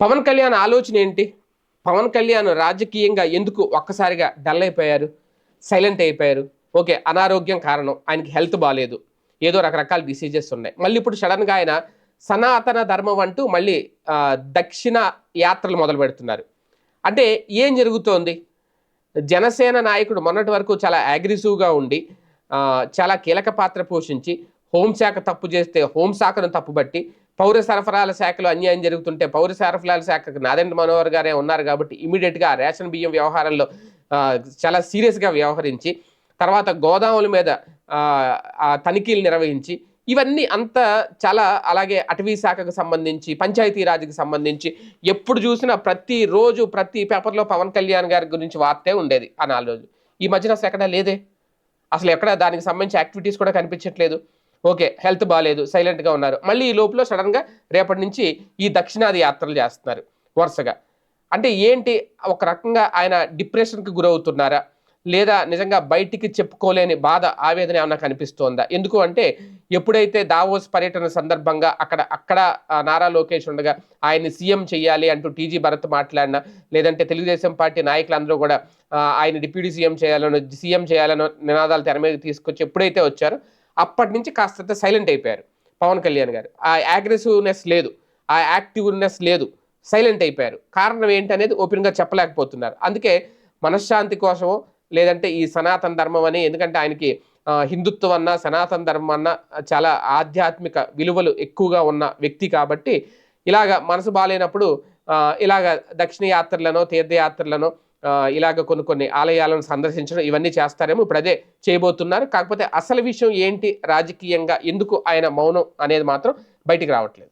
పవన్ కళ్యాణ్ ఆలోచన ఏంటి? పవన్ కళ్యాణ్ రాజకీయంగా ఎందుకు ఒక్కసారిగా డల్ అయిపోయారు? సైలెంట్ అయిపోయారు? ఓకే అనారోగ్యం కారణం. ఆయనకి హెల్త్ బాగాలేదు ఏదో రకరకాల డిసీజెస్ ఉన్నాయి. మళ్ళీ ఇప్పుడు సడన్గా ఆయన సనాతన ధర్మం అంటూ మళ్ళీ దక్షిణ యాత్రలు మొదలు పెడుతున్నారు. అంటే ఏం జరుగుతోంది? జనసేన నాయకుడు మొన్నటి వరకు చాలా అగ్రెసివ్గా ఉండి చాలా కీలక పాత్ర పోషించి హోంశాఖ తప్పు చేస్తే హోంశాఖను తప్పుబట్టి పౌర సరఫరాల శాఖలో అన్యాయం జరుగుతుంటే పౌర సరఫరాల శాఖకు నాదెండ్ర మనోహర్ గారే ఉన్నారు కాబట్టి ఇమీడియట్గా రేషన్ బియ్యం వ్యవహారంలో చాలా సీరియస్గా వ్యవహరించి తర్వాత గోదాముల మీద తనిఖీలు నిర్వహించి ఇవన్నీ అంతా చాలా అలాగే అటవీ శాఖకు సంబంధించి పంచాయతీరాజ్కి సంబంధించి ఎప్పుడు చూసినా ప్రతి రోజు ప్రతి పేపర్లో పవన్ కళ్యాణ్ గారి గురించి వార్తే ఉండేది ఆ నాలుగు రోజులు. ఈ మధ్యన అసలు ఎక్కడా లేదే. అసలు ఎక్కడ దానికి సంబంధించి యాక్టివిటీస్ కూడా కనిపించట్లేదు. ఓకే హెల్త్ బాగాలేదు సైలెంట్గా ఉన్నారు. మళ్ళీ ఈ లోపల సడన్గా రేపటి నుంచి ఈ దక్షిణాది యాత్రలు చేస్తున్నారు వరుసగా. అంటే ఏంటి ఒక రకంగా ఆయన డిప్రెషన్కి గురవుతున్నారా? లేదా నిజంగా బయటికి చెప్పుకోలేని బాధ ఆవేదన ఏమన్నా కనిపిస్తోందా? ఎందుకు అంటే ఎప్పుడైతే దావోస్ పర్యటన సందర్భంగా అక్కడ అక్కడ నారా లోకేష్ ఉండగా ఆయన్ని సీఎం చేయాలి అంటూ టీజీ భరత్ మాట్లాడినా లేదంటే తెలుగుదేశం పార్టీ నాయకులందరూ కూడా ఆయన డిప్యూటీ సీఎం చేయాలనో సీఎం చేయాలనో నినాదాలు తెర మీద తీసుకొచ్చి ఎప్పుడైతే వచ్చారో అప్పటి నుంచి కాస్త సైలెంట్ అయిపోయారు పవన్ కళ్యాణ్ గారు. ఆ అగ్రెసివ్నెస్ లేదు. ఆ యాక్టివ్నెస్ లేదు. సైలెంట్ అయిపోయారు. కారణం ఏంటనేది ఓపెన్గా చెప్పలేకపోతున్నారు. అందుకే మనశ్శాంతి కోసమో లేదంటే ఈ సనాతన ధర్మం అని ఎందుకంటే ఆయనకి హిందుత్వం అన్న సనాతన ధర్మం అన్న చాలా ఆధ్యాత్మిక విలువలు ఎక్కువగా ఉన్న వ్యక్తి కాబట్టి ఇలాగ మనసు బాగాలేనప్పుడు ఇలాగ దక్షిణ యాత్రలను తీర్థయాత్రలను ఇలాగ కొన్ని కొన్ని ఆలయాలను సందర్శించడం ఇవన్నీ చేస్తారేమో ఇప్పుడు అదే చేయబోతున్నారు. కాకపోతే అసలు విషయం ఏంటి? రాజకీయంగా ఎందుకు ఆయన మౌనం అనేది మాత్రం బయటికి రావట్లేదు.